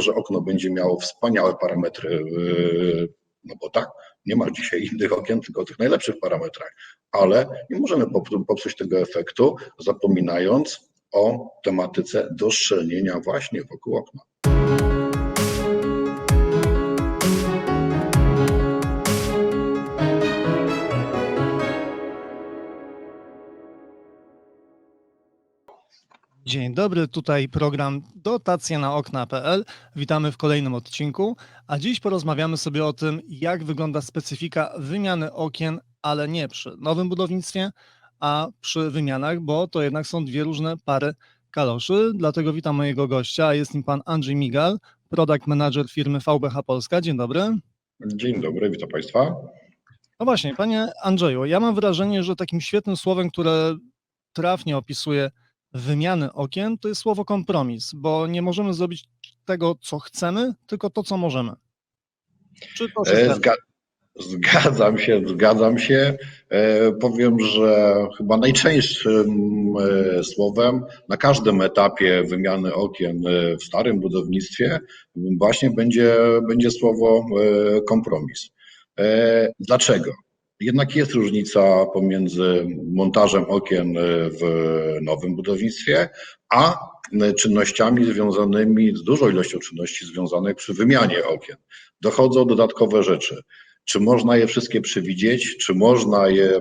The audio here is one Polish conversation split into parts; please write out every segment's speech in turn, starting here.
że okno będzie miało wspaniałe parametry, yy, no bo tak, nie ma dzisiaj innych okien, tylko tych najlepszych parametrach, ale nie możemy popsu- popsuć tego efektu, zapominając o tematyce doszczelnienia właśnie wokół okna. Dzień dobry, tutaj program Dotacja na okna.pl. Witamy w kolejnym odcinku, a dziś porozmawiamy sobie o tym, jak wygląda specyfika wymiany okien, ale nie przy nowym budownictwie, a przy wymianach, bo to jednak są dwie różne pary kaloszy. Dlatego witam mojego gościa, jest nim pan Andrzej Migal, product manager firmy VBH Polska. Dzień dobry. Dzień dobry, witam Państwa. No właśnie, panie Andrzeju, ja mam wrażenie, że takim świetnym słowem, które trafnie opisuje wymiany okien, to jest słowo kompromis, bo nie możemy zrobić tego, co chcemy, tylko to, co możemy. Czy to się E? Zga zgadzam się, zgadzam się. E, powiem, że chyba najczęstszym e, słowem na każdym etapie wymiany okien w starym budownictwie właśnie będzie, będzie słowo kompromis. Dlaczego? Jednak jest różnica pomiędzy montażem okien e, w nowym budownictwie, a e, czynnościami związanymi z dużą ilością czynności związanych przy wymianie okien. Dochodzą dodatkowe rzeczy. Czy można je wszystkie przewidzieć? Czy można je e,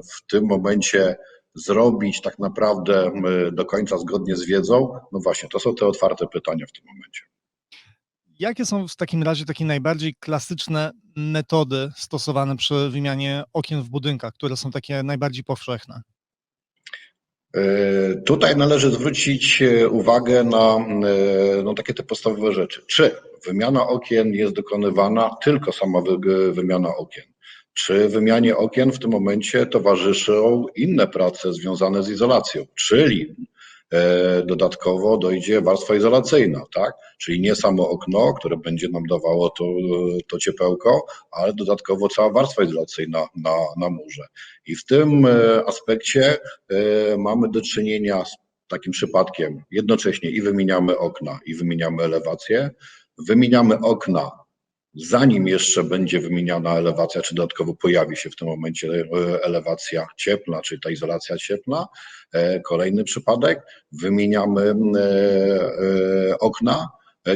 w tym momencie zrobić tak naprawdę do końca zgodnie z wiedzą? No właśnie, to są te otwarte pytania w tym momencie. Jakie są w takim razie takie najbardziej klasyczne metody stosowane przy wymianie okien w budynkach, które są takie najbardziej powszechne? E, Tutaj należy zwrócić e, uwagę na no, takie te podstawowe rzeczy. Czy wymiana okien jest dokonywana tylko sama wy- wymiana okien? Czy wymianie okien w tym momencie towarzyszą inne prace związane z izolacją? Czyli dodatkowo dojdzie warstwa izolacyjna, tak? Czyli nie samo okno, które będzie nam dawało to, to ciepełko, ale dodatkowo cała warstwa izolacyjna na, na murze. I w tym e, aspekcie e, mamy do czynienia z takim przypadkiem. Jednocześnie i wymieniamy okna, i wymieniamy elewację. Wymieniamy okna, zanim jeszcze będzie wymieniana elewacja, czy dodatkowo pojawi się w tym momencie e, elewacja cieplna, czyli ta izolacja cieplna. E, Kolejny przypadek, wymieniamy e, okna,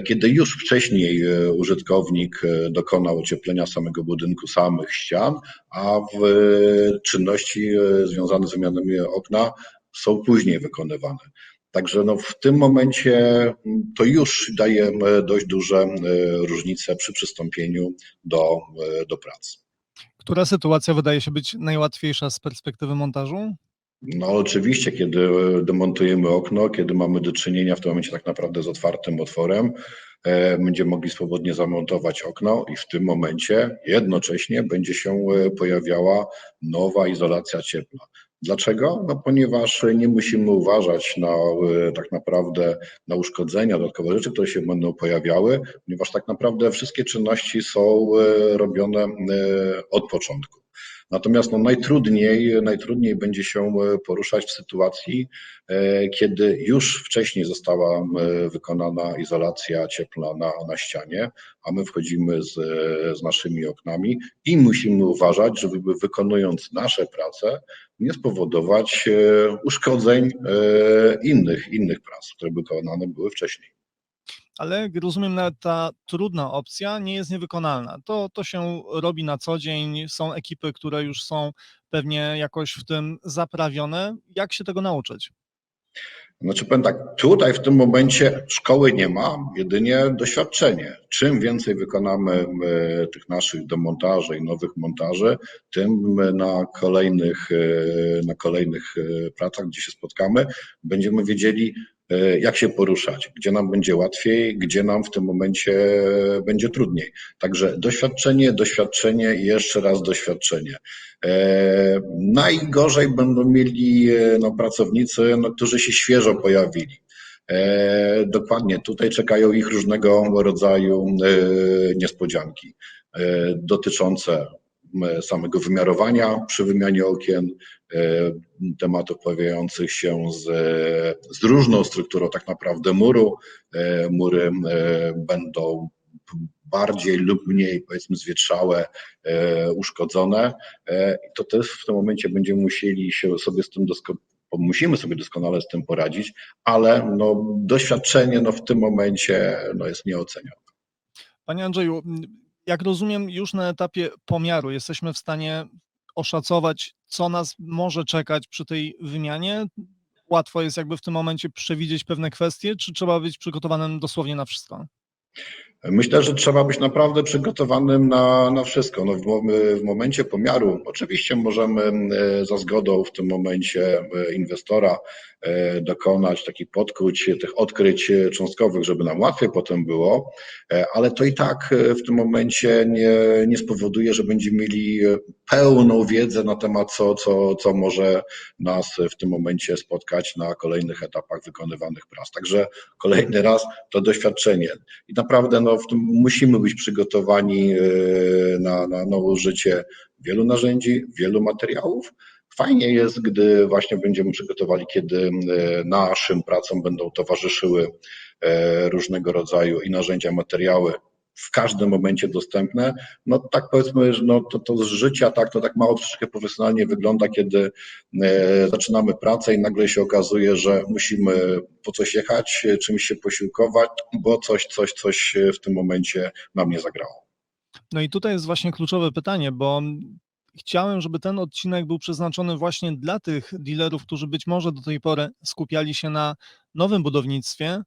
kiedy już wcześniej użytkownik dokonał ocieplenia samego budynku, samych ścian, a w czynności związane z wymianami okna są później wykonywane. Także no w tym momencie m, to już daje m, dość duże e, różnice przy przystąpieniu do, e, do pracy. Która sytuacja wydaje się być najłatwiejsza z perspektywy montażu? No oczywiście, kiedy e, demontujemy okno, kiedy mamy do czynienia w tym momencie tak naprawdę z otwartym otworem, e, będziemy mogli swobodnie zamontować okno i w tym momencie jednocześnie będzie się e, pojawiała nowa izolacja cieplna. Dlaczego? No ponieważ nie musimy uważać na e, tak naprawdę na uszkodzenia, dodatkowe rzeczy, które się będą pojawiały, ponieważ tak naprawdę wszystkie czynności są e, robione e, od początku. Natomiast no, najtrudniej, najtrudniej będzie się e, poruszać w sytuacji, e, kiedy już wcześniej została e, wykonana izolacja cieplna na, ścianie, a my wchodzimy z, z naszymi oknami i musimy uważać, żeby wykonując nasze prace, nie spowodować uszkodzeń innych, innych prac, które wykonane były wcześniej. Ale rozumiem, nawet ta trudna opcja nie jest niewykonalna. To, to się robi na co dzień. Są ekipy, które już są pewnie jakoś w tym zaprawione. Jak się tego nauczyć? Znaczy powiem tak, tutaj w tym momencie szkoły nie ma, jedynie doświadczenie. Czym więcej wykonamy tych naszych demontaży i nowych montaży, tym na kolejnych, e, na kolejnych e, pracach, gdzie się spotkamy, będziemy wiedzieli, jak się poruszać, gdzie nam będzie łatwiej, gdzie nam w tym momencie będzie trudniej. Także doświadczenie, doświadczenie i jeszcze raz doświadczenie. E, Najgorzej będą mieli e, no, pracownicy, no, którzy się świeżo pojawili. E, Dokładnie, tutaj czekają ich różnego rodzaju e, niespodzianki e, dotyczące samego wymiarowania przy wymianie okien, e, tematów pojawiających się z, z różną strukturą tak naprawdę muru. E, Mury e, będą bardziej lub mniej powiedzmy zwietrzałe, uszkodzone. To też w tym momencie będziemy musieli się sobie z tym dosko- bo musimy sobie doskonale z tym poradzić, ale no, doświadczenie no, w tym momencie no, jest nieocenione. Panie Andrzeju, jak rozumiem, już na etapie pomiaru jesteśmy w stanie oszacować, co nas może czekać przy tej wymianie. Łatwo jest jakby w tym momencie przewidzieć pewne kwestie, czy trzeba być przygotowanym dosłownie na wszystko? Myślę, że trzeba być naprawdę przygotowanym na, na wszystko. No w, w momencie pomiaru, oczywiście możemy e, za zgodą w tym momencie e, inwestora e, dokonać takich podkuć, tych odkryć cząstkowych, żeby nam łatwiej potem było, ale to i tak w tym momencie nie, nie spowoduje, że będziemy mieli pełną wiedzę na temat, co, co, co może nas w tym momencie spotkać na kolejnych etapach wykonywanych prac. Także kolejny raz to doświadczenie. I naprawdę no, w tym musimy być przygotowani e, na, na nowe użycie wielu narzędzi, wielu materiałów. Fajnie jest, gdy właśnie będziemy przygotowali, kiedy e, naszym pracom będą towarzyszyły e, różnego rodzaju i narzędzia, materiały w każdym momencie dostępne. No tak powiedzmy, no, to, to z życia tak, to tak mało troszeczkę profesjonalnie wygląda, kiedy e, zaczynamy pracę i nagle się okazuje, że musimy po coś jechać, czymś się posiłkować, bo coś, coś, coś w tym momencie nam nie zagrało. No i tutaj jest właśnie kluczowe pytanie, bo chciałem, żeby ten odcinek był przeznaczony właśnie dla tych dealerów, którzy być może do tej pory skupiali się na nowym budownictwie,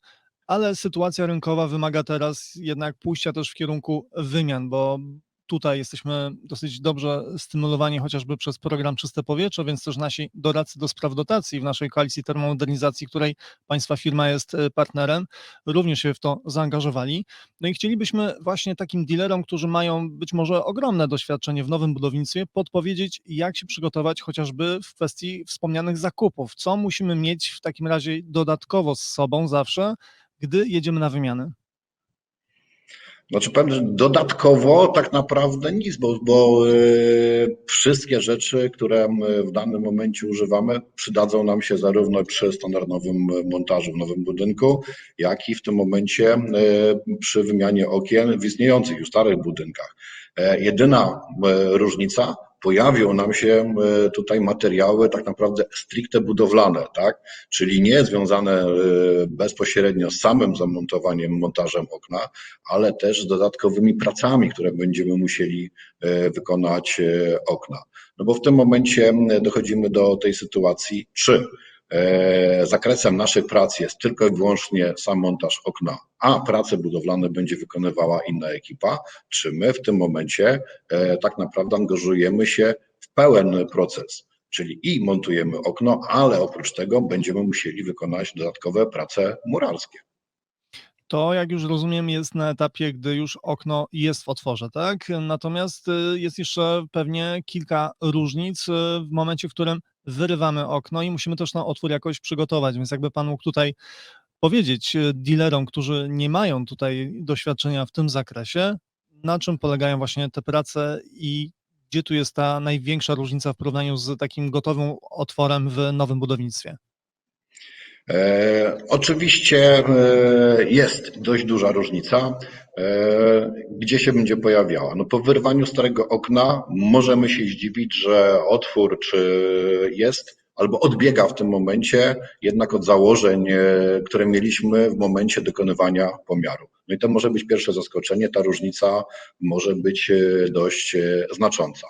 ale sytuacja rynkowa wymaga teraz jednak pójścia też w kierunku wymian, bo tutaj jesteśmy dosyć dobrze stymulowani chociażby przez program Czyste Powietrze, więc też nasi doradcy do spraw dotacji w naszej koalicji termomodernizacji, której Państwa firma jest e, partnerem, również się w to zaangażowali. No i chcielibyśmy właśnie takim dealerom, którzy mają być może ogromne doświadczenie w nowym budownictwie, podpowiedzieć, jak się przygotować chociażby w kwestii wspomnianych zakupów. Co musimy mieć w takim razie dodatkowo z sobą zawsze, gdy jedziemy na wymianę? Znaczy powiem, dodatkowo tak naprawdę nic, bo, bo y, wszystkie rzeczy, które w danym momencie używamy, przydadzą nam się zarówno przy standardowym montażu w nowym budynku, jak i w tym momencie y, przy wymianie okien w istniejących już starych budynkach. E, Jedyna różnica, pojawią nam się e, tutaj materiały tak naprawdę stricte budowlane, tak? Czyli nie związane e, bezpośrednio z samym zamontowaniem, montażem okna, ale też z dodatkowymi pracami, które będziemy musieli e, wykonać okna. No bo w tym momencie dochodzimy do tej sytuacji, czy zakresem naszych prac jest tylko i wyłącznie sam montaż okna, a prace budowlane będzie wykonywała inna ekipa, czy my w tym momencie e, tak naprawdę angażujemy się w pełen proces. Czyli i montujemy okno, ale oprócz tego będziemy musieli wykonać dodatkowe prace murarskie. To, jak już rozumiem, jest na etapie, gdy już okno jest w otworze, tak? Natomiast y, jest jeszcze pewnie kilka różnic y, w momencie, w którym wyrywamy okno i musimy też na otwór jakoś przygotować. Więc jakby Pan mógł tutaj powiedzieć y, dealerom, którzy nie mają tutaj doświadczenia w tym zakresie, na czym polegają właśnie te prace i gdzie tu jest ta największa różnica w porównaniu z takim gotowym otworem w nowym budownictwie? E, oczywiście e, jest dość duża różnica. E, gdzie się będzie pojawiała? No po wyrwaniu starego okna możemy się zdziwić, że otwór czy jest albo odbiega w tym momencie jednak od założeń, które mieliśmy w momencie dokonywania pomiaru. No i to może być pierwsze zaskoczenie, ta różnica może być dość znacząca.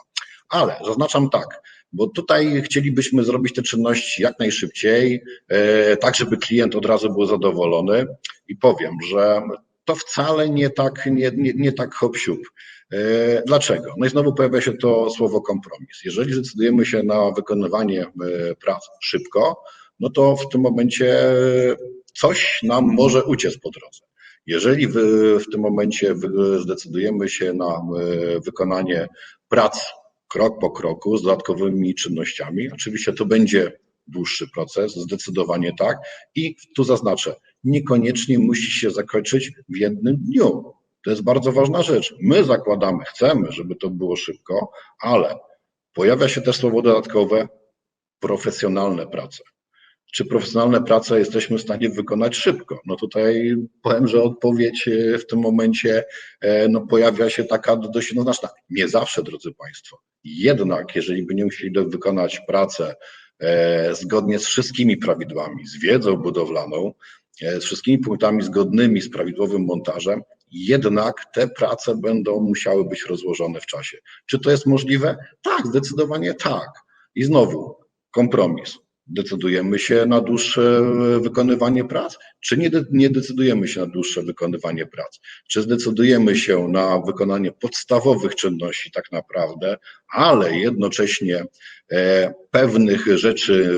Ale zaznaczam tak, bo tutaj chcielibyśmy zrobić te czynności jak najszybciej, e, tak żeby klient od razu był zadowolony i powiem, że to wcale nie tak, nie, nie, nie tak hop siup. E, Dlaczego? No i znowu pojawia się to słowo kompromis. Jeżeli zdecydujemy się na wykonywanie e, prac szybko, no to w tym momencie coś nam może uciec po drodze. Jeżeli wy, w tym momencie zdecydujemy się na wykonanie prac krok po kroku z dodatkowymi czynnościami, oczywiście to będzie dłuższy proces, zdecydowanie tak. I tu zaznaczę, niekoniecznie musi się zakończyć w jednym dniu. To jest bardzo ważna rzecz. My zakładamy, chcemy, żeby to było szybko, ale pojawia się też słowo dodatkowe profesjonalne prace. Czy profesjonalne prace jesteśmy w stanie wykonać szybko? No tutaj powiem, że odpowiedź e, w tym momencie e, no, pojawia się taka dość jednoznaczna. Nie zawsze, drodzy Państwo. Jednak, jeżeli będziemy musieli wykonać pracę e, zgodnie z wszystkimi prawidłami, z wiedzą budowlaną, z wszystkimi punktami zgodnymi z prawidłowym montażem, jednak te prace będą musiały być rozłożone w czasie. Czy to jest możliwe? Tak, zdecydowanie tak. I znowu kompromis. Decydujemy się na dłuższe wykonywanie prac, czy nie, de- nie decydujemy się na dłuższe wykonywanie prac? Czy zdecydujemy się na wykonanie podstawowych czynności tak naprawdę, ale jednocześnie e, pewnych rzeczy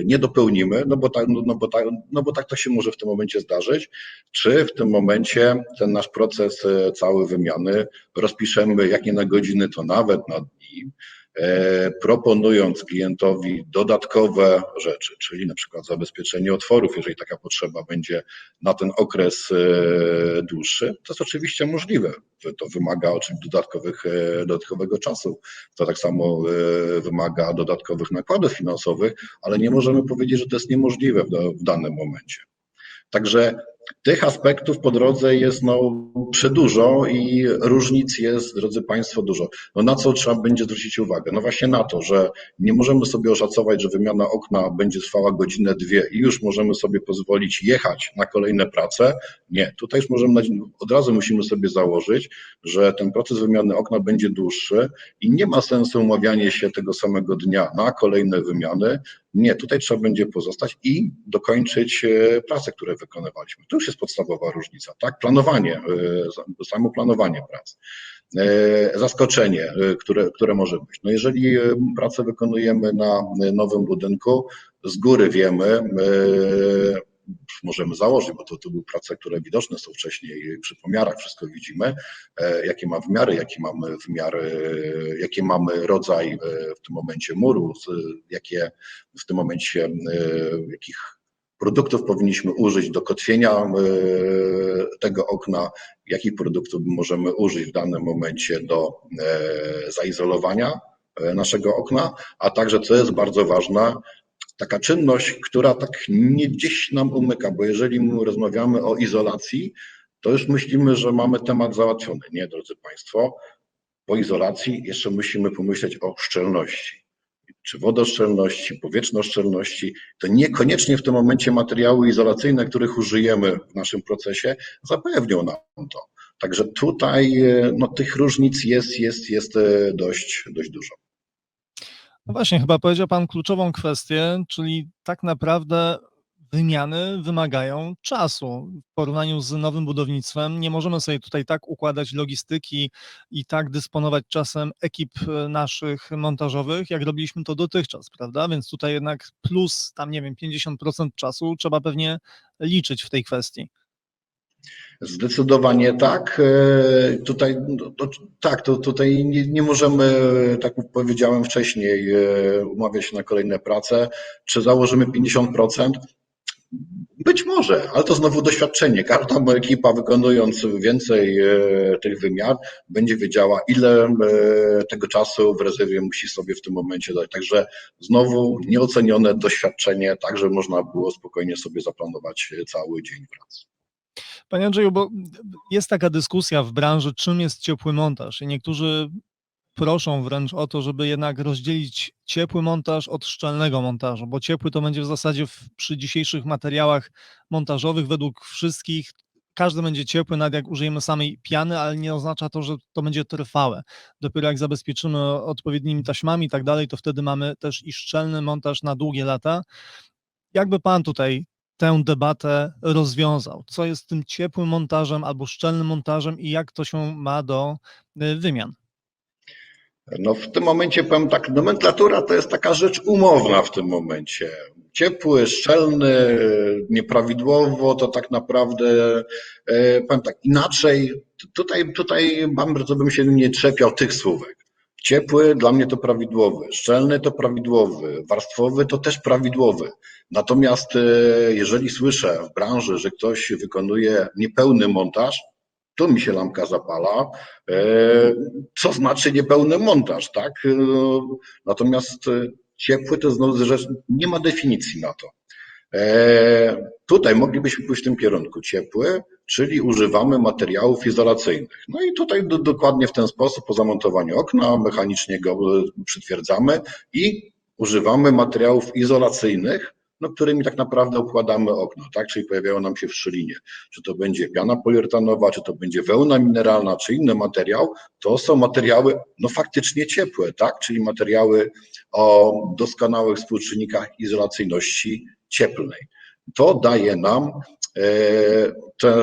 e, nie dopełnimy, no bo, tak, no, no, bo tak, no bo tak to się może w tym momencie zdarzyć, czy w tym momencie ten nasz proces e, cały wymiany rozpiszemy jak nie na godziny, to nawet na dni, e, proponując klientowi dodatkowe rzeczy, czyli na przykład zabezpieczenie otworów, jeżeli taka potrzeba będzie na ten okres e, dłuższy, to jest oczywiście możliwe. To wymaga oczywiście dodatkowych, e, dodatkowego czasu. To tak samo e, wymaga dodatkowych nakładów finansowych, ale nie możemy powiedzieć, że to jest niemożliwe w danym momencie. Także tych aspektów po drodze jest no, przedużo i różnic jest, drodzy Państwo, dużo. No na co trzeba będzie zwrócić uwagę? No właśnie na to, że nie możemy sobie oszacować, że wymiana okna będzie trwała godzinę, dwie i już możemy sobie pozwolić jechać na kolejne prace. Nie, tutaj już możemy, od razu musimy sobie założyć, że ten proces wymiany okna będzie dłuższy i nie ma sensu umawianie się tego samego dnia na kolejne wymiany. Nie, tutaj trzeba będzie pozostać i dokończyć e, prace, które wykonywaliśmy. To już jest podstawowa różnica, tak? Planowanie, e, samo planowanie prac. E, Zaskoczenie, e, które, które może być. No jeżeli pracę wykonujemy na nowym budynku, z góry wiemy, możemy założyć, bo to, to były prace, które widoczne są wcześniej przy pomiarach, wszystko widzimy, jakie ma wymiary, jaki mamy wymiary, e, jaki mamy rodzaj w tym momencie muru, jakie w tym momencie, jakich produktów powinniśmy użyć do kotwienia e, tego okna, jakich produktów możemy użyć w danym momencie do e, zaizolowania e, naszego okna, a także, co jest bardzo ważne, taka czynność, która tak nie gdzieś nam umyka, bo jeżeli my rozmawiamy o izolacji, to już myślimy, że mamy temat załatwiony. Nie, drodzy Państwo, po izolacji jeszcze musimy pomyśleć o szczelności. Czy wodoszczelności, powietrznoszczelności, to niekoniecznie w tym momencie materiały izolacyjne, których użyjemy w naszym procesie, zapewnią nam to. Także tutaj e, no, tych różnic jest, jest, jest e, dość, dość dużo. No właśnie, chyba powiedział Pan kluczową kwestię, czyli tak naprawdę wymiany wymagają czasu. W porównaniu z nowym budownictwem nie możemy sobie tutaj tak układać logistyki i tak dysponować czasem ekip e, naszych montażowych, jak robiliśmy to dotychczas, prawda? Więc tutaj jednak plus tam, nie wiem, 50% czasu trzeba pewnie liczyć w tej kwestii. Zdecydowanie tak. E, Tutaj, no, to, tak, to tutaj nie, nie możemy, tak jak powiedziałem wcześniej, e, umawiać się na kolejne prace. Czy założymy 50%? Być może, ale to znowu doświadczenie. Każda ekipa wykonując więcej e, tych wymiar będzie wiedziała, ile e, tego czasu w rezerwie musi sobie w tym momencie dać. Także znowu nieocenione doświadczenie, tak, że można było spokojnie sobie zaplanować cały dzień pracy. Panie Andrzeju, bo jest taka dyskusja w branży, czym jest ciepły montaż i niektórzy proszą wręcz o to, żeby jednak rozdzielić ciepły montaż od szczelnego montażu, bo ciepły to będzie w zasadzie w, przy dzisiejszych materiałach montażowych według wszystkich każdy będzie ciepły, nawet jak użyjemy samej piany, ale nie oznacza to, że to będzie trwałe. Dopiero jak zabezpieczymy odpowiednimi taśmami i tak dalej, to wtedy mamy też i szczelny montaż na długie lata. Jakby pan tutaj tę debatę rozwiązał? Co jest tym ciepłym montażem albo szczelnym montażem i jak to się ma do y, wymian? No w tym momencie powiem tak, nomenklatura to jest taka rzecz umowna w tym momencie. Ciepły, szczelny, nieprawidłowo, to tak naprawdę, e, powiem tak, inaczej, tutaj, tutaj bardzo bym się nie trzepiał tych słówek. Ciepły dla mnie to prawidłowy, szczelny to prawidłowy, warstwowy to też prawidłowy. Natomiast e, jeżeli słyszę w branży, że ktoś wykonuje niepełny montaż, tu mi się lampka zapala, e, co znaczy niepełny montaż, tak? E, Natomiast e, ciepły to znowu rzecz, nie ma definicji na to. Tutaj moglibyśmy pójść w tym kierunku ciepły, czyli używamy materiałów izolacyjnych. No i tutaj do, dokładnie w ten sposób po zamontowaniu okna mechanicznie go przytwierdzamy i używamy materiałów izolacyjnych, no, którymi tak naprawdę układamy okno, tak? Czyli pojawiają nam się w szczelinie. Czy to będzie piana poliuretanowa, czy to będzie wełna mineralna, czy inny materiał, to są materiały no faktycznie ciepłe, tak? Czyli materiały o doskonałych współczynnikach izolacyjności cieplnej. To daje nam, e, te,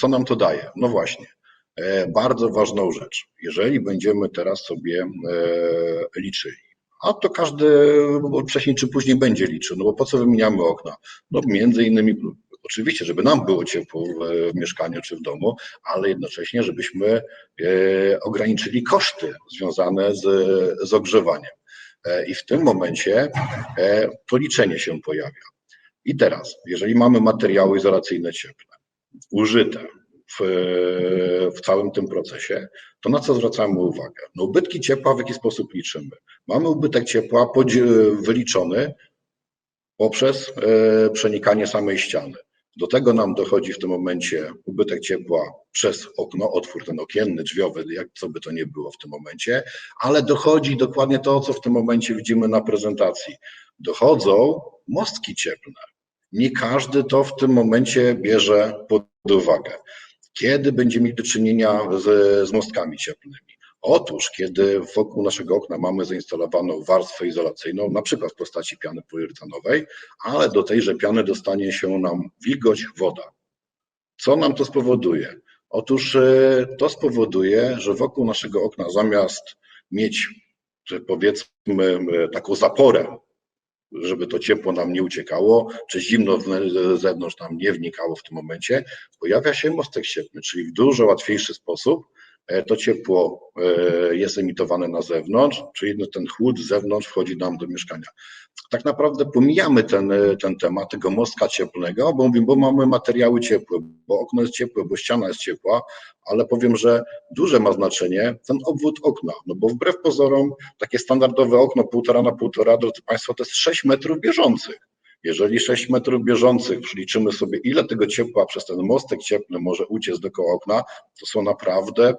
co nam to daje? No właśnie, e, bardzo ważną rzecz. Jeżeli będziemy teraz sobie e, liczyli, a to każdy wcześniej czy później będzie liczył, no bo po co wymieniamy okna? No między innymi, oczywiście, żeby nam było ciepło w, w mieszkaniu czy w domu, ale jednocześnie, żebyśmy e, ograniczyli koszty związane z, z ogrzewaniem. E, I w tym momencie e, to liczenie się pojawia. I teraz, jeżeli mamy materiały izolacyjne cieplne, użyte w, w całym tym procesie, to na co zwracamy uwagę? No ubytki ciepła w jaki sposób liczymy? Mamy ubytek ciepła wyliczony poprzez e, przenikanie samej ściany. Do tego nam dochodzi w tym momencie ubytek ciepła przez okno, otwór ten okienny, drzwiowy, jak co by to nie było w tym momencie, ale dochodzi dokładnie to, co w tym momencie widzimy na prezentacji. Dochodzą mostki cieplne. Nie każdy to w tym momencie bierze pod uwagę. Kiedy będziemy mieli do czynienia z, z mostkami cieplnymi? Otóż, kiedy wokół naszego okna mamy zainstalowaną warstwę izolacyjną, na przykład w postaci piany poliuretanowej, ale do tejże piany dostanie się nam wilgoć, woda. Co nam to spowoduje? Otóż e, to spowoduje, że wokół naszego okna zamiast mieć, powiedzmy, e, taką zaporę, żeby to ciepło nam nie uciekało, czy zimno z zewnątrz nam nie wnikało w tym momencie, pojawia się mostek cieplny, czyli w dużo łatwiejszy sposób e, to ciepło e, jest emitowane na zewnątrz, czyli no ten chłód z zewnątrz wchodzi nam do mieszkania. Tak naprawdę pomijamy ten, e, ten temat tego mostka cieplnego, bo mówimy, bo mamy materiały ciepłe, bo okno jest ciepłe, bo ściana jest ciepła, ale powiem, że duże ma znaczenie ten obwód okna, no bo wbrew pozorom takie standardowe okno półtora na półtora, drodzy Państwo, to jest 6 metrów bieżących. Jeżeli 6 metrów bieżących przeliczymy sobie, ile tego ciepła przez ten mostek cieplny może uciec dookoła okna, to są naprawdę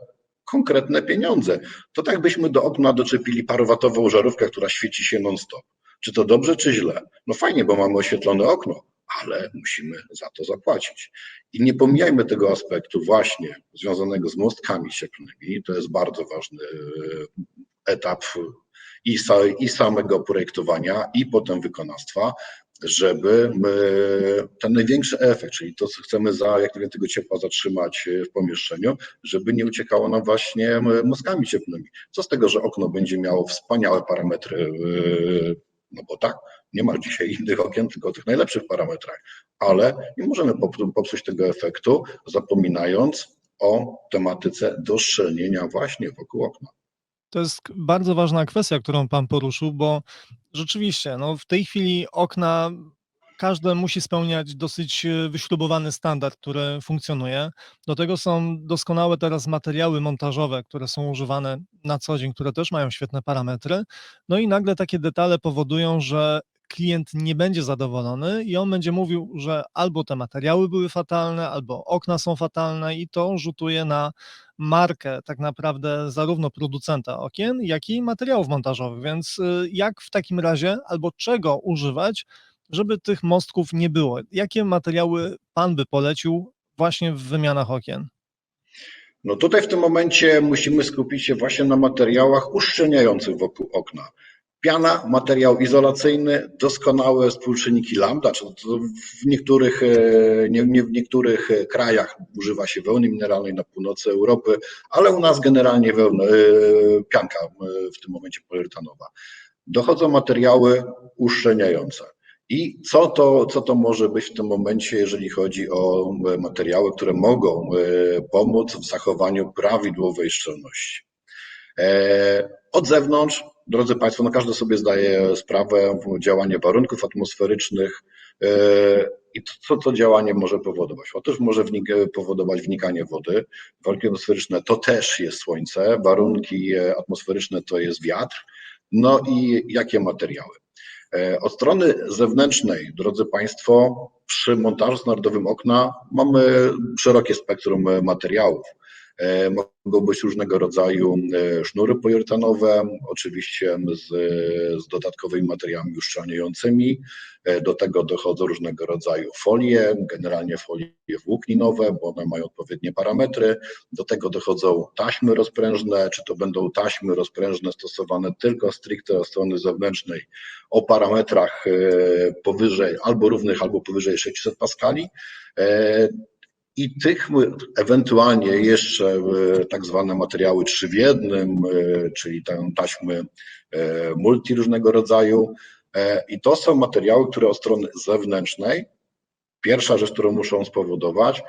konkretne pieniądze. To tak byśmy do okna doczepili parowatową żarówkę, która świeci się non-stop. Czy to dobrze, czy źle? No fajnie, bo mamy oświetlone okno, ale musimy za to zapłacić. I nie pomijajmy tego aspektu właśnie związanego z mostkami cieplnymi. To jest bardzo ważny e, etap i, sa, i samego projektowania, i potem wykonawstwa, żeby my, ten największy efekt, czyli to, co chcemy za jak najwięcej tego ciepła zatrzymać w pomieszczeniu, żeby nie uciekało nam właśnie mózgami cieplnymi. Co z tego, że okno będzie miało wspaniałe parametry, no bo tak, nie ma dzisiaj innych okien, tylko tych najlepszych parametrach, ale nie możemy popsuć tego efektu, zapominając o tematyce doszczelnienia właśnie wokół okna. To jest bardzo ważna kwestia, którą Pan poruszył, bo rzeczywiście no, w tej chwili okna każde musi spełniać dosyć e, wyśrubowany standard, który funkcjonuje. Do tego są doskonałe teraz materiały montażowe, które są używane na co dzień, które też mają świetne parametry. No i nagle takie detale powodują, że klient nie będzie zadowolony i on będzie mówił, że albo te materiały były fatalne, albo okna są fatalne i to rzutuje na markę tak naprawdę zarówno producenta okien, jak i materiałów montażowych. Więc y, jak w takim razie albo czego używać, żeby tych mostków nie było? Jakie materiały Pan by polecił właśnie w wymianach okien? No tutaj w tym momencie musimy skupić się właśnie na materiałach uszczelniających wokół okna. Piana, materiał izolacyjny, doskonałe współczynniki lambda, w niektórych, e, nie, nie w niektórych krajach używa się wełny mineralnej na północy Europy, ale u nas generalnie wełna, e, pianka e, w tym momencie poliuretanowa. Dochodzą materiały uszczelniające. I co to, co to może być w tym momencie, jeżeli chodzi o materiały, które mogą pomóc w zachowaniu prawidłowej szczelności? Od zewnątrz drodzy Państwo, no każdy sobie zdaje sprawę, działanie warunków atmosferycznych. I co to działanie może powodować? Otóż może wnik- powodować wnikanie wody. Warunki atmosferyczne to też jest słońce, warunki e, atmosferyczne to jest wiatr. No i jakie materiały? E, Od strony zewnętrznej, drodzy Państwo, przy montażu standardowym okna mamy szerokie spektrum e, materiałów. E, Mogą być różnego rodzaju e, sznury poliuretanowe, oczywiście z, z dodatkowymi materiałami uszczelniającymi. E, Do tego dochodzą różnego rodzaju folie, generalnie folie włókninowe, bo one mają odpowiednie parametry. Do tego dochodzą taśmy rozprężne, czy to będą taśmy rozprężne stosowane tylko stricte od strony zewnętrznej o parametrach powyżej albo równych, albo powyżej 600 paskali. I tych ewentualnie jeszcze e, tak zwane materiały trzy w jednym, e, czyli taśmy e, multi różnego rodzaju. I to są materiały, które od strony zewnętrznej Pierwsza rzecz, którą muszą spowodować,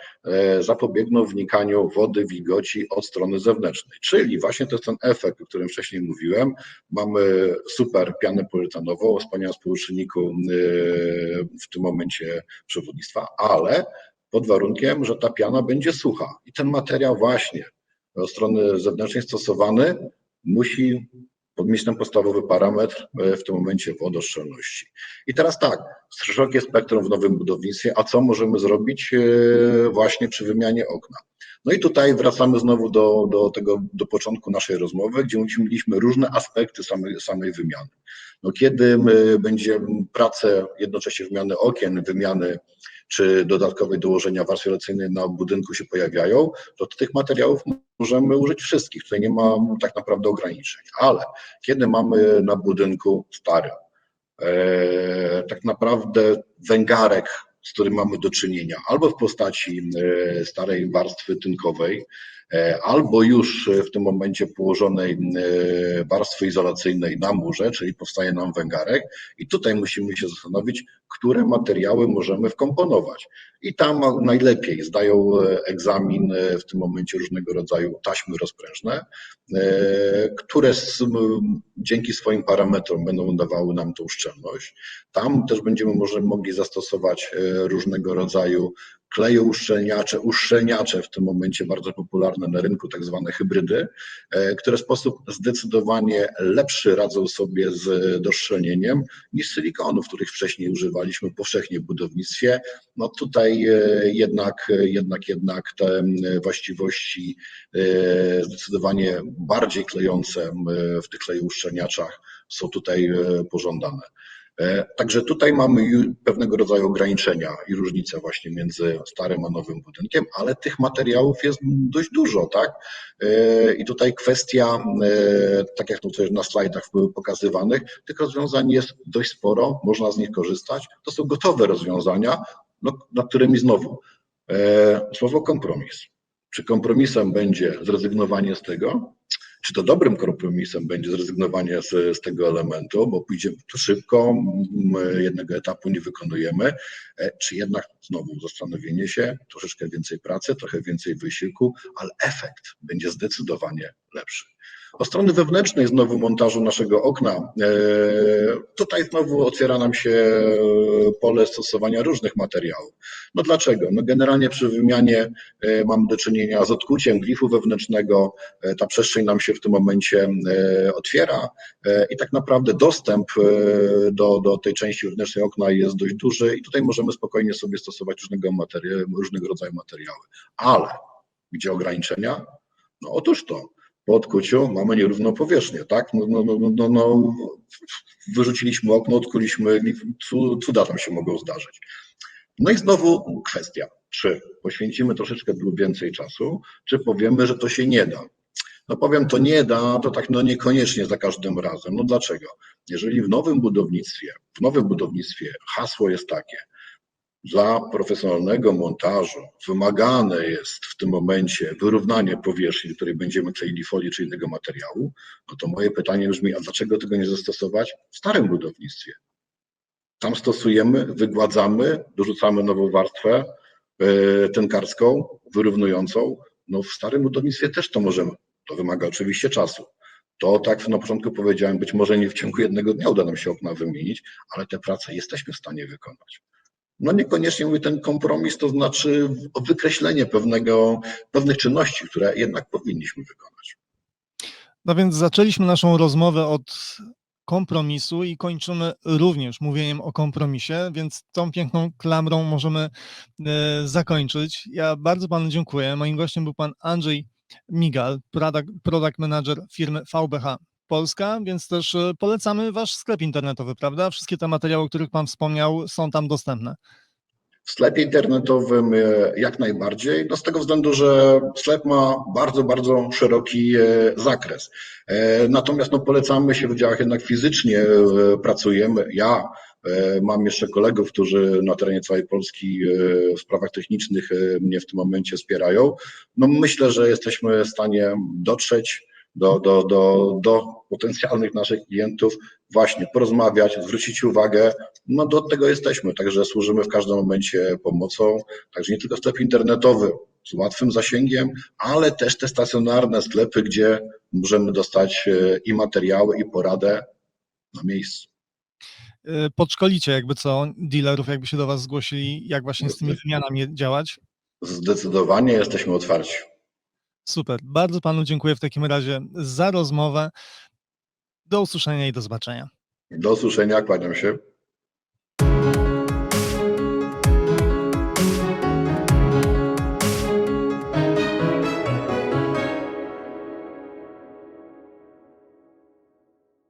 zapobiegną wnikaniu wody, wilgoci od strony zewnętrznej. Czyli właśnie to jest ten efekt, o którym wcześniej mówiłem. Mamy super pianę poliuretanową o współczynniku w tym momencie przewodnictwa, ale pod warunkiem, że ta piana będzie sucha. I ten materiał właśnie od strony zewnętrznej stosowany musi mieć ten podstawowy parametr e, w tym momencie wodoszczelności. I teraz tak, szerokie spektrum w nowym budownictwie, a co możemy zrobić e, właśnie przy wymianie okna? No i tutaj wracamy znowu do, do tego, do początku naszej rozmowy, gdzie mieliśmy różne aspekty samej, samej wymiany. No kiedy będzie pracę jednocześnie wymiany okien, wymiany czy dodatkowej dołożenia warstwy relacyjnej na budynku się pojawiają, to tych materiałów możemy użyć wszystkich. Tutaj nie ma tak naprawdę ograniczeń. Ale kiedy mamy na budynku starym, e, tak naprawdę węgarek, z którym mamy do czynienia, albo w postaci e, starej warstwy tynkowej, albo już w tym momencie położonej e, warstwy izolacyjnej na murze, czyli powstaje nam węgarek i tutaj musimy się zastanowić, które materiały możemy wkomponować. I tam najlepiej zdają e, egzamin e, w tym momencie różnego rodzaju taśmy rozprężne, e, które dzięki swoim parametrom będą dawały nam tą szczelność. Tam też będziemy może mogli zastosować e, różnego rodzaju kleje uszczelniacze, uszczelniacze w tym momencie bardzo popularne na rynku, tak zwane hybrydy, e, które w sposób zdecydowanie lepszy radzą sobie z doszczelnieniem niż silikonów, których wcześniej używaliśmy powszechnie w budownictwie. No tutaj e, jednak, jednak, jednak te właściwości e, zdecydowanie bardziej klejące w tych kleju uszczelniaczach są tutaj e, pożądane. E, Także tutaj mamy pewnego rodzaju ograniczenia i różnice właśnie między starym a nowym budynkiem, ale tych materiałów jest dość dużo, tak? E, I tutaj kwestia, e, tak jak tutaj na slajdach były pokazywanych, tych rozwiązań jest dość sporo, można z nich korzystać. To są gotowe rozwiązania, no, nad którymi znowu słowo kompromis. Czy kompromisem będzie zrezygnowanie z tego? Czy to dobrym kompromisem będzie zrezygnowanie z, z tego elementu, bo pójdziemy tu szybko, jednego etapu nie wykonujemy, e, czy jednak znowu zastanowienie się, troszeczkę więcej pracy, trochę więcej wysiłku, ale efekt będzie zdecydowanie lepszy. Od strony wewnętrznej znowu montażu naszego okna, e, tutaj znowu otwiera nam się pole stosowania różnych materiałów. No dlaczego? No generalnie przy wymianie e, mamy do czynienia z odkuciem glifu wewnętrznego, e, ta przestrzeń nam się w tym momencie otwiera i tak naprawdę dostęp do, do tej części wewnętrznej okna jest dość duży i tutaj możemy spokojnie sobie stosować różnego, materia- różnego rodzaju materiały. Ale gdzie ograniczenia? No otóż to, po odkuciu mamy nierówną powierzchnię, tak? No, no, no, no, no, wyrzuciliśmy okno, odkuliśmy, cu- cuda tam się mogą zdarzyć. No i znowu kwestia, czy poświęcimy troszeczkę więcej czasu, czy powiemy, że to się nie da. No powiem, to nie da, to tak no niekoniecznie za każdym razem. No dlaczego? Jeżeli w nowym budownictwie, w nowym budownictwie hasło jest takie, dla profesjonalnego montażu wymagane jest w tym momencie wyrównanie powierzchni, której będziemy kleili folię czy innego materiału, no to moje pytanie brzmi, a dlaczego tego nie zastosować w starym budownictwie? Tam stosujemy, wygładzamy, dorzucamy nową warstwę yy, tynkarską, wyrównującą. No w starym budownictwie też to możemy. To wymaga oczywiście czasu. To tak na początku powiedziałem, być może nie w ciągu jednego dnia uda nam się okna wymienić, ale te prace jesteśmy w stanie wykonać. No niekoniecznie mówię ten kompromis, to znaczy wykreślenie pewnego, pewnych czynności, które jednak powinniśmy wykonać. No więc zaczęliśmy naszą rozmowę od kompromisu i kończymy również mówieniem o kompromisie, więc tą piękną klamrą możemy e, zakończyć. Ja bardzo panu dziękuję. Moim gościem był pan Andrzej Migal, product, product manager firmy VBH Polska, więc też e, polecamy wasz sklep internetowy, prawda? Wszystkie te materiały, o których pan wspomniał, są tam dostępne. W sklepie internetowym e, jak najbardziej, no z tego względu, że sklep ma bardzo, bardzo szeroki e, zakres. Natomiast no polecamy się w działach jednak fizycznie pracujemy. Ja mam jeszcze kolegów, którzy na terenie całej Polski w sprawach technicznych mnie w tym momencie wspierają. No myślę, że jesteśmy w stanie dotrzeć do, do, do, do potencjalnych naszych klientów, właśnie porozmawiać, zwrócić uwagę, no do tego jesteśmy, także służymy w każdym momencie pomocą, także nie tylko sklep internetowy z łatwym zasięgiem, ale też te stacjonarne sklepy, gdzie możemy dostać e, i materiały, i poradę na miejscu. E, Podszkolicie jakby co dealerów, jakby się do was zgłosili, jak właśnie z tymi wymianami działać. Zdecydowanie jesteśmy otwarci. Super. Bardzo panu dziękuję w takim razie za rozmowę. Do usłyszenia i do zobaczenia. Do usłyszenia, kłaniam się.